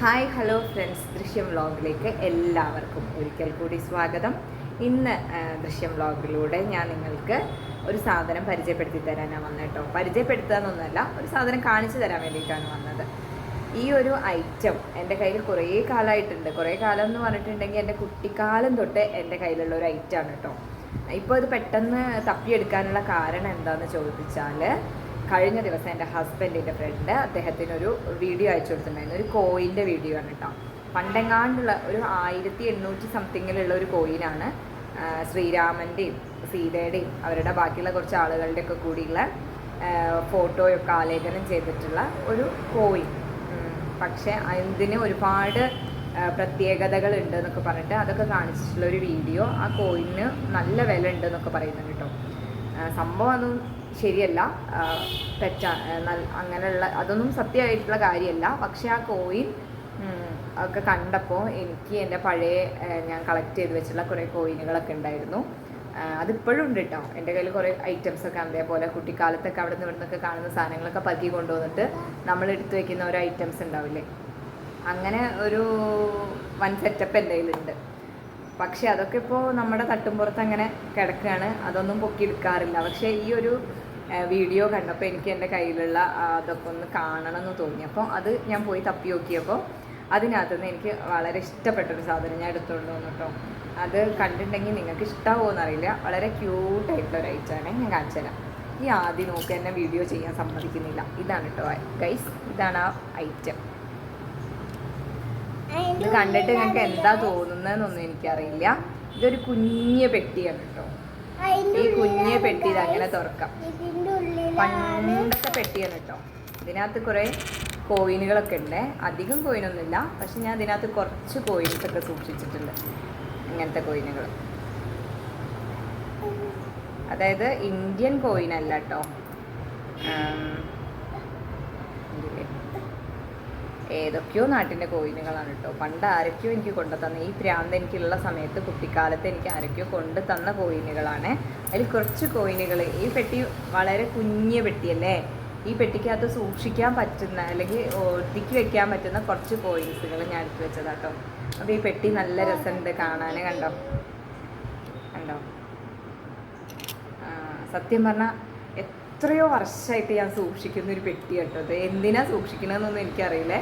Hi hello friends. ദൃശ്യം വ്ളോഗിലേക്ക് എല്ലാവർക്കും ഒരിക്കൽ കൂടി സ്വാഗതം. ഇന്ന് ദൃശ്യം വ്ളോഗിലൂടെ ഞാൻ നിങ്ങൾക്ക് ഒരു സാധനം പരിചയപ്പെടുത്തി തരാനാണ് വന്നത് കേട്ടോ പരിചയപ്പെടുത്താനൊന്നുമല്ല ഒരു സാധനം കാണിച്ചു തരാൻ വേണ്ടിയിട്ടാണ് വന്നത്. ഈ ഒരു ഐറ്റം എന്റെ കയ്യിൽ കുറേ കാലമായിട്ടുണ്ട്. കുറേ കാലം എന്ന് പറഞ്ഞിട്ടുണ്ടെങ്കിൽ എന്റെ കുട്ടിക്കാലം തൊട്ട് എന്റെ കയ്യിലുള്ള ഒരു ഐറ്റമാണ് കേട്ടോ. ഇപ്പോൾ ഇത് പെട്ടെന്ന് തപ്പിയെടുക്കാനുള്ള കാരണം എന്താണെന്ന് ചോദിച്ചാൽ കഴിഞ്ഞ ദിവസം എന്റെ ഹസ്ബൻഡിന്റെ ഫ്രണ്ട് അദ്ദേഹത്തിനൊരു വീഡിയോ അയച്ചു കൊടുത്തിട്ടുണ്ടായിരുന്നു. ഒരു കോയിന്റെ വീഡിയോ ആണ് കേട്ടോ പണ്ടെങ്ങാണ്ടുള്ള ഒരു ആയിരത്തി എണ്ണൂറ്റി സംതിങ്ങിലുള്ള ഒരു കോയിനാണ് ശ്രീരാമന്റെയും സീതയുടെയും അവരുടെ ബാക്കിയുള്ള കുറച്ച് ആളുകളുടെയൊക്കെ കൂടിയുള്ള ഫോട്ടോയൊക്കെ ആലേഖനം ചെയ്തിട്ടുള്ള ഒരു കോയിൻ പക്ഷെ അതിന് ഒരുപാട് പ്രത്യേകതകൾ ഉണ്ട് എന്നൊക്കെ പറഞ്ഞിട്ട് അതൊക്കെ കാണിച്ചിട്ടുള്ള ഒരു വീഡിയോ ആ കോയിന് നല്ല വില ഉണ്ട് എന്നൊക്കെ പറയുന്നുണ്ട് കേട്ടോ സംഭവം അതൊന്നും ശരിയല്ല. തെറ്റാണ് തെറ്റാ അങ്ങനെയുള്ള അതൊന്നും സത്യമായിട്ടുള്ള കാര്യമല്ല. പക്ഷേ ആ കോയിൻ ഒക്കെ കണ്ടപ്പോൾ എനിക്ക് എന്റെ പഴയ ഞാൻ കളക്ട് ചെയ്ത് വെച്ചിട്ടുള്ള കുറേ കോയിനുകളൊക്കെ ഉണ്ടായിരുന്നു. അതിപ്പോഴും ഉണ്ട് കേട്ടോ എന്റെ കയ്യിൽ കുറേ ഐറ്റംസ് ഒക്കെ അതേപോലെ കുട്ടിക്കാലത്തൊക്കെ അവിടെ നിന്ന് ഇവിടെ നിന്നൊക്കെ കാണുന്ന സാധനങ്ങളൊക്കെ പക്കി കൊണ്ടുവന്നിട്ട് നമ്മൾ എടുത്തു വെക്കുന്ന ഓരോ ഐറ്റംസ് ഉണ്ടാവില്ലേ? അങ്ങനെ ഒരു വൺ സെറ്റപ്പ് എന്റെ കയ്യിലുണ്ട്. പക്ഷെ അതൊക്കെ ഇപ്പോൾ നമ്മുടെ തട്ടുംപുറത്ത് അങ്ങനെ കിടക്കുകയാണ്. അതൊന്നും പൊക്കി എടുക്കാറില്ല പക്ഷേ ഈ ഒരു വീഡിയോ കണ്ടപ്പോൾ എനിക്ക് എന്റെ കയ്യിലുള്ള അതൊക്കെ ഒന്ന് കാണണം എന്ന് തോന്നി. അപ്പോൾ അത് ഞാൻ പോയി തപ്പി നോക്കിയപ്പോൾ അതിനകത്തുനിന്ന് എനിക്ക് വളരെ ഇഷ്ടപ്പെട്ടൊരു സാധനം ഞാൻ എടുത്തുകൊണ്ട് വന്നു കേട്ടോ അത് കണ്ടിട്ടുണ്ടെങ്കിൽ നിങ്ങൾക്ക് ഇഷ്ടമാവുമോ എന്നറിയില്ല വളരെ ക്യൂട്ടായിട്ടുള്ള ഒരു ഐറ്റമാണ് ഞാൻ കാണിച്ചു തരാം. ഈ ആദ്യം നോക്കി എന്നെ വീഡിയോ ചെയ്യാൻ സമ്മതിക്കുന്നില്ല. ഇതാണ് കേട്ടോ ഗൈസ് ഇതാണ് ആ ഐറ്റം ഇത് കണ്ടിട്ട് നിങ്ങൾക്ക് എന്താ തോന്നുന്നതെന്നൊന്നും എനിക്കറിയില്ല. ഇതൊരു കുഞ്ഞ് പെട്ടിയാണ് കേട്ടോ ഈ കുഞ്ഞ് പെട്ടി അങ്ങനെ തുറക്കാം. പണ്ടത്തെ പെട്ടിയാണ് കേട്ടോ. ഇതിനകത്ത് കുറേ കോയിനുകളൊക്കെ ഉണ്ട്. അധികം കോയിനൊന്നുമില്ല. പക്ഷെ ഞാൻ ഇതിനകത്ത് കുറച്ച് കോയിൻസ് ഒക്കെ സൂക്ഷിച്ചിട്ടുണ്ട്. ഇങ്ങനത്തെ കോയിനുകൾ. അതായത് ഇന്ത്യൻ കോയിൻ അല്ല കേട്ടോ. ഏതൊക്കെയോ നാട്ടിന്റെ കോയിനുകളാണ് കേട്ടോ. പണ്ട് ആരൊക്കെയോ എനിക്ക് കൊണ്ടു തന്ന ഈ പ്രാന്ത് എനിക്കുള്ള സമയത്ത് കുട്ടിക്കാലത്ത് എനിക്ക് ആരൊക്കെയോ കൊണ്ടു തന്ന കോയിനുകളാണ്. അതിൽ കുറച്ച് കോയിനുകൾ ഈ പെട്ടി വളരെ കുഞ്ഞ പെട്ടിയല്ലേ? ഈ പെട്ടിക്കകത്ത് സൂക്ഷിക്കാൻ പറ്റുന്ന അല്ലെങ്കിൽ ഒട്ടിക്ക് വെക്കാൻ പറ്റുന്ന കുറച്ച് കോയിൻസുകൾ ഞാൻ എടുത്ത് വെച്ചതാട്ടോ. അപ്പോൾ ഈ പെട്ടി നല്ല രസമുണ്ട് കാണാൻ കണ്ടോ? കണ്ടോ? സത്യം പറഞ്ഞാൽ എത്രയോ വർഷമായിട്ട് ഞാൻ സൂക്ഷിക്കുന്ന ഒരു പെട്ടി കേട്ടോ. അത് എന്തിനാ സൂക്ഷിക്കണമെന്നൊന്നും എനിക്കറിയില്ല.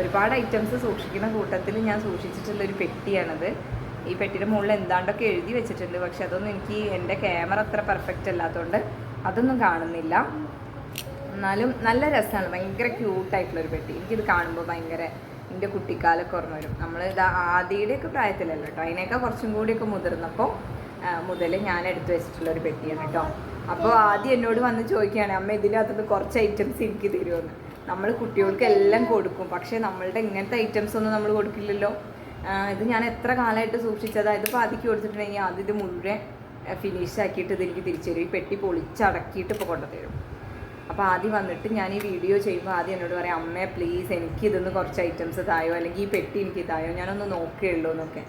ഒരുപാട് ഐറ്റംസ് സൂക്ഷിക്കുന്ന കൂട്ടത്തിൽ ഞാൻ സൂക്ഷിച്ചിട്ടുള്ള ഒരു പെട്ടിയാണത്. ഈ പെട്ടിയുടെ മുകളിൽ എന്താണ്ടൊക്കെ എഴുതി വെച്ചിട്ടുണ്ട്. പക്ഷെ അതൊന്നും എനിക്ക് എന്റെ ക്യാമറ അത്ര പെർഫെക്റ്റ് അല്ലാത്തതുകൊണ്ട് അതൊന്നും കാണുന്നില്ല. എന്നാലും നല്ല രസമാണ്. ഭയങ്കര ക്യൂട്ടായിട്ടുള്ളൊരു പെട്ടി. എനിക്കിത് കാണുമ്പോൾ ഭയങ്കര എന്റെ കുട്ടിക്കാലൊക്കെ ഓർമ്മ വരും. നമ്മൾ ഇത് ആദിയുടെയൊക്കെ പ്രായത്തിലല്ലോ കേട്ടോ. അതിനേക്കാൾ കുറച്ചും കൂടിയൊക്കെ മുതിർന്നപ്പോൾ മുതൽ ഞാൻ എടുത്തു വെച്ചിട്ടുള്ളൊരു പെട്ടിയാണ് കേട്ടോ. അപ്പോൾ ആദ്യം എന്നോട് വന്ന് ചോദിക്കുകയാണ് അമ്മ ഇതിനകത്തുനിന്ന് കുറച്ച് ഐറ്റംസ് എനിക്ക് തരുമെന്ന് നമ്മൾ കുട്ടികൾക്ക് എല്ലാം കൊടുക്കും പക്ഷേ നമ്മളുടെ ഇങ്ങനത്തെ ഐറ്റംസ് ഒന്നും നമ്മൾ കൊടുക്കില്ലല്ലോ. ഇത് ഞാൻ എത്ര കാലമായിട്ട് സൂക്ഷിച്ചത് ഇത് പാതിക്ക് കൊടുത്തിട്ടുണ്ടെങ്കിൽ ആദ്യം ഇത് മുഴുവൻ ഫിനിഷ് ആക്കിയിട്ട് ഇത് എനിക്ക് തിരിച്ചു തരും. ഈ പെട്ടി പൊളിച്ചടക്കിയിട്ട് ഇപ്പോൾ കൊണ്ടുതരും. അപ്പോൾ ആദ്യം വന്നിട്ട് ഞാൻ ഈ വീഡിയോ ചെയ്യുമ്പോൾ ആദ്യം എന്നോട് പറയാം അമ്മേ പ്ലീസ് എനിക്ക് ഇതൊന്ന് കുറച്ച് ഐറ്റംസ് തായോ? അല്ലെങ്കിൽ ഈ പെട്ടി എനിക്ക് തായോ? ഞാനൊന്ന് നോക്കുകയുള്ളൂ എന്നൊക്കെ.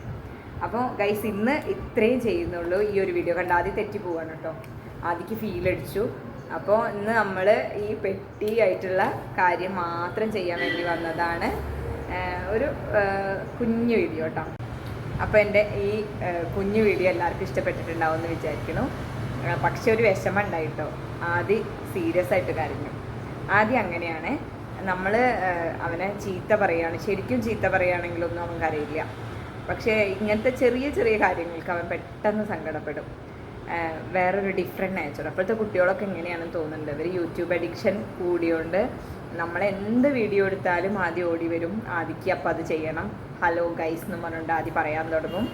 അപ്പോൾ ഗൈസ് ഇന്ന് ഇത്രയും ചെയ്യുന്നുള്ളൂ ഈ ഒരു വീഡിയോ കണ്ട്? ആദ്യം തെറ്റി പോവാണ് കേട്ടോ. ആദ്യക്ക് ഫീൽ അടിച്ചു. അപ്പോൾ ഇന്ന് നമ്മൾ ഈ പെട്ടി ആയിട്ടുള്ള കാര്യം മാത്രം ചെയ്യാൻ വേണ്ടി വന്നതാണ് ഒരു കുഞ്ഞു വീഡിയോ കേട്ടോ അപ്പോൾ എന്റെ ഈ കുഞ്ഞു വീഡിയോ എല്ലാവർക്കും ഇഷ്ടപ്പെട്ടിട്ടുണ്ടാവും എന്ന് വിചാരിക്കുന്നു. പക്ഷെ ഒരു വിഷമം ഉണ്ടായിട്ടോ. ആദ്യം സീരിയസ് ആയിട്ട് കരഞ്ഞു. ആദ്യം അങ്ങനെയാണ്. നമ്മൾ അവനെ ചീത്ത പറയുകയാണ്. ശരിക്കും ചീത്ത പറയുകയാണെങ്കിലൊന്നും അവൻ കരയില്ല. പക്ഷേ ഇങ്ങനത്തെ ചെറിയ ചെറിയ കാര്യങ്ങൾക്ക് അവൻ പെട്ടെന്ന് സങ്കടപ്പെടും. വേറൊരു ഡിഫറെന്റ് നേച്ചർ അപ്പോഴത്തെ കുട്ടികളൊക്കെ എങ്ങനെയാണെന്ന് തോന്നുന്നുണ്ട്? അവർ യൂട്യൂബ് അഡിക്ഷൻ കൂടിയോണ്ട് നമ്മൾ എന്ത് വീഡിയോ എടുത്താലും ആദ്യം ഓടി വരും. ആദ്യക്ക് അപ്പോൾ അത് ചെയ്യണം. ഹലോ ഗൈസ് എന്ന് പറഞ്ഞുകൊണ്ട് ആദ്യം പറയാൻ തുടങ്ങും.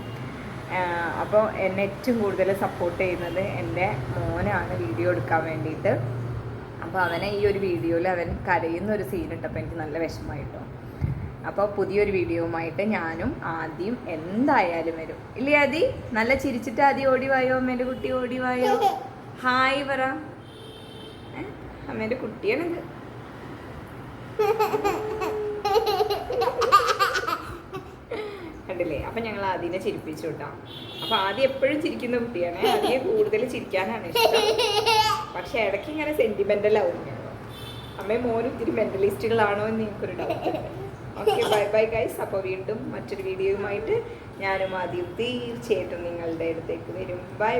അപ്പോൾ എന്നെ ഏറ്റവും കൂടുതൽ സപ്പോർട്ട് ചെയ്യുന്നത് എന്റെ മോനാണ് വീഡിയോ എടുക്കാൻ വേണ്ടിയിട്ട്. അപ്പോൾ അവനെ ഈ ഒരു വീഡിയോയിൽ അവൻ കരയുന്ന ഒരു സീൻ ഇട്ടപ്പോൾ എനിക്ക് നല്ല വിഷമമായിട്ടോ. അപ്പോൾ പുതിയൊരു വീഡിയോവുമായിട്ട് ഞാനും ആദ്യം എന്തായാലും വരും. ഇല്ലേ ആദി? നല്ല ചിരിച്ചിട്ട് ആദ്യം ഓടി വായോ? അമ്മേന്റെ കുട്ടി ഓടി വായോ? ഹായ് പറ? അമ്മേന്റെ കുട്ടിയാണിത്. കണ്ടില്ലേ? അപ്പം ഞങ്ങൾ ആദ്യനെ ചിരിപ്പിച്ചു കിട്ടാം. അപ്പം ആദ്യം എപ്പോഴും ചിരിക്കുന്ന കുട്ടിയാണ്. ആദ്യം കൂടുതൽ ചിരിക്കാനാണ് ഇഷ്ടം. പക്ഷെ ഇടയ്ക്ക് ഇങ്ങനെ ആവും. ഞങ്ങൾ അമ്മയും മോനും ഇത്തിരി മെന്റലിസ്റ്റുകളാണോ എന്ന് എനിക്കൊരു doubt okay bye bye guys അപ്പോൾ വീണ്ടും മറ്റൊരു വീഡിയോയുമായിട്ട് ഞാനും ആദ്യം തീർച്ചയായിട്ടും നിങ്ങളുടെ അടുത്തേക്ക് വരും. ബൈ